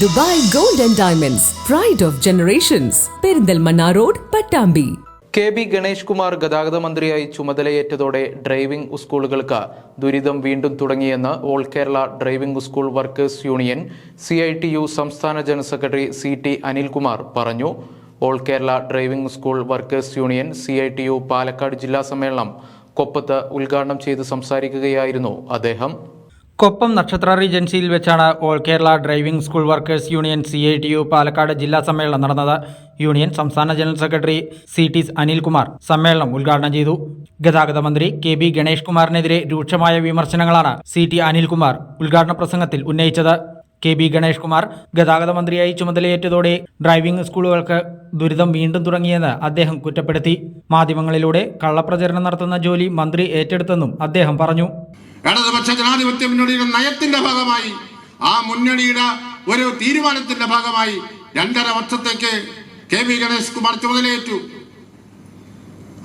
Dubai gold and diamonds pride of generations Perinthalmanna road Pattambi K B Ganesh Kumar ഗതാഗത മന്ത്രിയായി ചുമതലയേറ്റതോടെ driving സ്കൂളുകൾക്ക് ദുരിതം വീണ്ടും തുടങ്ങിയെന്ന് all Kerala driving school workers union C I T U സംസ്ഥാന general secretary C T Anilkumar പറഞ്ഞു. All Kerala driving school workers union C I T U Palakkad ജില്ലാ സമ്മേളനം കൊപ്പത്ത് ഉദ്ഘാടനം ചെയ്ത് സംസാരിക്കുകയായിരുന്നു അദ്ദേഹം. കൊപ്പം നക്ഷത്ര റീജൻസിയിൽ വെച്ചാണ് all Kerala driving school workers union C I T U Palakkad ജില്ലാ സമ്മേളനം നടന്നത്. യൂണിയൻ സംസ്ഥാന general secretary C T Anilkumar സമ്മേളനം ഉദ്ഘാടനം ചെയ്തു. ഗതാഗത മന്ത്രി കെ ബി ഗണേഷ് കുമാറിനെതിരെ രൂക്ഷമായ വിമർശനങ്ങളാണ് സി ടി അനിൽകുമാർ ഉദ്ഘാടന പ്രസംഗത്തിൽ ഉന്നയിച്ചത്. കെ ബി ഗണേഷ് കുമാർ ഗതാഗത മന്ത്രിയായി ചുമതലയേറ്റതോടെ ഡ്രൈവിംഗ് സ്കൂളുകൾക്ക് ദുരിതം വീണ്ടും തുടങ്ങിയെന്ന് അദ്ദേഹം കുറ്റപ്പെടുത്തി. മാധ്യമങ്ങളിലൂടെ കള്ളപ്രചരണം നടത്തുന്ന ജോലി മന്ത്രി ഏറ്റെടുത്തെന്നും അദ്ദേഹം പറഞ്ഞു. ഇടതുപക്ഷ ജനാധിപത്യ മുന്നണിയുടെ നയത്തിന്റെ ഭാഗമായി ആ മുന്നണിയുടെ ഒരു തീരുമാനത്തിന്റെ ഭാഗമായി രണ്ടര വർഷത്തേക്ക് കെ വി ഗണേഷ് കുമാർ ചുമതലയേറ്റു.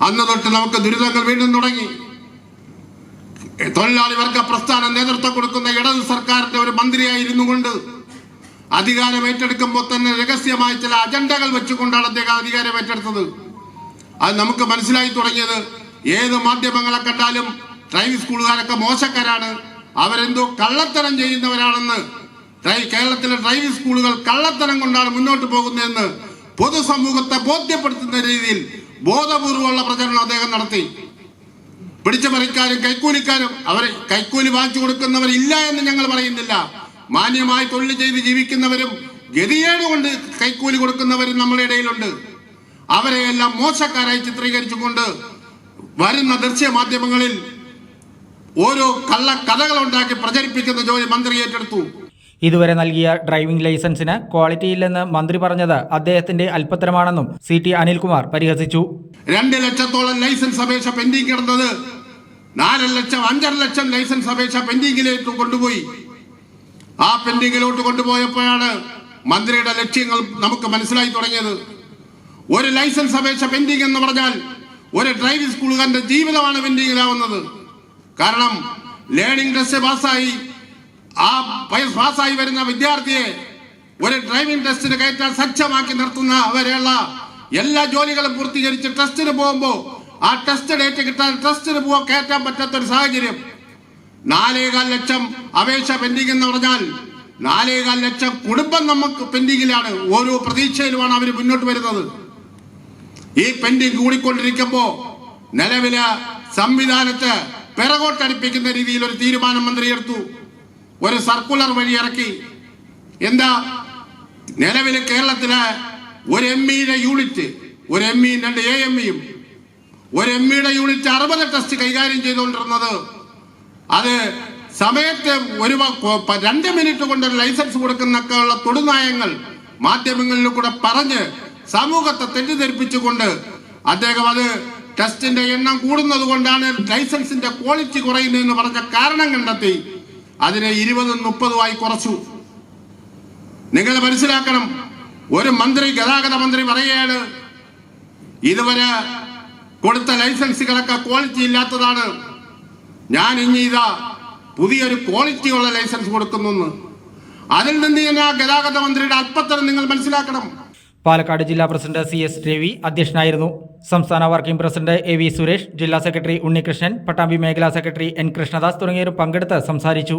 അന്ന് തൊട്ട് നമുക്ക് ദുരിതങ്ങൾ വീണ്ടും തുടങ്ങി. തൊഴിലാളി വർഗ പ്രസ്ഥാനം നേതൃത്വം കൊടുക്കുന്ന ഇടത് സർക്കാരിന്റെ ഒരു മന്ത്രിയായിരുന്നു കൊണ്ട് അധികാരം ഏറ്റെടുക്കുമ്പോൾ തന്നെ രഹസ്യമായ ചില അജണ്ടകൾ വെച്ചുകൊണ്ടാണ് അദ്ദേഹം അധികാരം ഏറ്റെടുത്തത്. അത് നമുക്ക് മനസ്സിലായി തുടങ്ങിയത് ഏത് മാധ്യമങ്ങളെ കണ്ടാലും ഡ്രൈവിംഗ് സ്കൂളുകാരൊക്കെ മോശക്കാരാണ്. അവരെന്തോ കള്ളത്തരം ചെയ്യുന്നവരാണെന്ന്. കേരളത്തിലെ ഡ്രൈവിംഗ് സ്കൂളുകൾ കള്ളത്തരം കൊണ്ടാണ് മുന്നോട്ട് പോകുന്നതെന്ന് പൊതുസമൂഹത്തെ ബോധ്യപ്പെടുത്തുന്ന രീതിയിൽ ബോധപൂർവമുള്ള പ്രചരണം അദ്ദേഹം നടത്തി. പിടിച്ചുപറിക്കാരും കൈക്കൂലിക്കാരും അവരെ കൈക്കൂലി വാങ്ങിച്ചു കൊടുക്കുന്നവരില്ല എന്ന് ഞങ്ങൾ പറയുന്നില്ല. മാന്യമായി തൊഴിൽ ചെയ്ത് ജീവിക്കുന്നവരും ഗതികേട് കൊണ്ട് കൈക്കൂലി കൊടുക്കുന്നവരും നമ്മുടെ ഇടയിലുണ്ട്. അവരെയെല്ലാം മോശക്കാരായി ചിത്രീകരിച്ചുകൊണ്ട് വരുന്ന ദൃശ്യ മാധ്യമങ്ങളിൽ ഓരോ കള്ള കഥകൾ ഉണ്ടാക്കി പ്രചരിപ്പിക്കുന്ന ജോലി മന്ത്രി ഏറ്റെടുത്തു. ഇതുവരെ നൽകിയ ഡ്രൈവിംഗ് ലൈസൻസിന് ക്വാളിറ്റിയില്ലെന്ന് മന്ത്രി പറഞ്ഞത് അദ്ദേഹത്തിന്റെ അല്പത്തരമാണെന്നും സി ടി അനിൽകുമാർ പരിഹസിച്ചു. രണ്ട് ലക്ഷത്തോളം ലൈസൻസ് അപേക്ഷ പെൻഡിംഗ് കിടന്നത് നാല് ലക്ഷം അഞ്ചര ലക്ഷം ലൈസൻസ് അപേക്ഷ പെൻഡിംഗിലേക്ക് കൊണ്ടുപോയി. ആ പെൻഡിങ്ങിലോട്ട് കൊണ്ടുപോയപ്പോഴാണ് മന്ത്രിയുടെ ലക്ഷ്യങ്ങൾ നമുക്ക് മനസ്സിലായി തുടങ്ങിയത്. ഒരു ലൈസൻസ് അപേക്ഷ പെൻഡിംഗ് എന്ന് പറഞ്ഞാൽ ഒരു ഡ്രൈവിംഗ് സ്കൂളുകാരന്റെ ജീവിതമാണ് പെൻഡിങ്ങിലാവുന്നത്. കാരണം ലേണിംഗ് ടെസ്റ്റ് പാസ്സായി. ആ പാസ്സായി വരുന്ന വിദ്യാർത്ഥിയെ ഒരു ഡ്രൈവിംഗ് ടെസ്റ്റിന് കയറ്റാൻ സജ്ജമാക്കി നിർത്തുന്ന വരെയുള്ള എല്ലാ ജോലികളും പൂർത്തീകരിച്ച് ടെസ്റ്റിന് പോകുമ്പോൾ ആ ടെസ്റ്റ് ഡേറ്റ് കിട്ടാൻ ടെസ്റ്റിന് പോകാൻ കയറ്റാൻ പറ്റാത്ത ഒരു സാഹചര്യം. നാലേകാൽ ലക്ഷം അപേക്ഷ പെൻഡിംഗ് എന്ന് പറഞ്ഞാൽ നാലേകാൽ ലക്ഷം കുടുംബം നമുക്ക് പെൻഡിങ്ങിലാണ് ഓരോ പ്രതീക്ഷയിലുമാണ് അവർ മുന്നോട്ട് വരുന്നത്. ഈ പെൻഡിങ് കൂടിക്കൊണ്ടിരിക്കുമ്പോ നിലവിലെ സംവിധാനത്തെ പിറകോട്ടടിപ്പിക്കുന്ന രീതിയിൽ ഒരു തീരുമാനം മന്ത്രി എടുത്തു. ഒരു സർക്കുലർ വഴി ഇറക്കി. എന്താ? നിലവിൽ കേരളത്തിലെ ഒരു എം ഇയുടെ യൂണിറ്റ് ഒരു എം ഇയും രണ്ട് എ എം ഇയും ഒരു എം ഇയുടെ യൂണിറ്റ് അറുപത് ടെസ്റ്റ് കൈകാര്യം ചെയ്തുകൊണ്ടിരുന്നത്. അത് സമയത്ത് ഒരു രണ്ട് മിനിറ്റ് കൊണ്ട് ഒരു ലൈസൻസ് കൊടുക്കുന്നൊക്കെയുള്ള തൊടുനായങ്ങൾ മാധ്യമങ്ങളിൽ കൂടെ പറഞ്ഞ് സമൂഹത്തെ തെറ്റിദ്ധരിപ്പിച്ചുകൊണ്ട് അദ്ദേഹം അത് ടെസ്റ്റിന്റെ എണ്ണം കൂടുന്നത് കൊണ്ടാണ് ലൈസൻസിന്റെ ക്വാളിറ്റി കുറയുന്നതെന്ന് പറഞ്ഞ കാരണം കണ്ടെത്തി. അതിനെ ഇരുപതും മുപ്പതുമായി കുറച്ചു. നിങ്ങൾ മനസ്സിലാക്കണം ഒരു മന്ത്രി ഗതാഗത മന്ത്രി പറയുകയാണ് ഇതുവരെ കൊടുത്ത ലൈസൻസുകളൊക്കെ ക്വാളിറ്റി ഇല്ലാത്തതാണ്. ഞാൻ ഇനി ഇതാ പുതിയൊരു ക്വാളിറ്റി ഉള്ള ലൈസൻസ് കൊടുക്കുന്നു അതിൽ നിന്ന് തന്നെ ഗതാഗത മന്ത്രിയുടെ അല്പത്തരം നിങ്ങൾ മനസ്സിലാക്കണം. പാലക്കാട് ജില്ലാ പ്രസിഡന്റ് സി എസ് രവി അധ്യക്ഷനായിരുന്നു. സംസ്ഥാന working president A V Suresh ജില്ലാ സെക്രട്ടറി ഉണ്ണികൃഷ്ണൻ പട്ടാമ്പി മേഖലാ സെക്രട്ടറി എൻ കൃഷ്ണദാസ് തുടങ്ങിയവരും പങ്കെടുത്ത് സംസാരിച്ചു.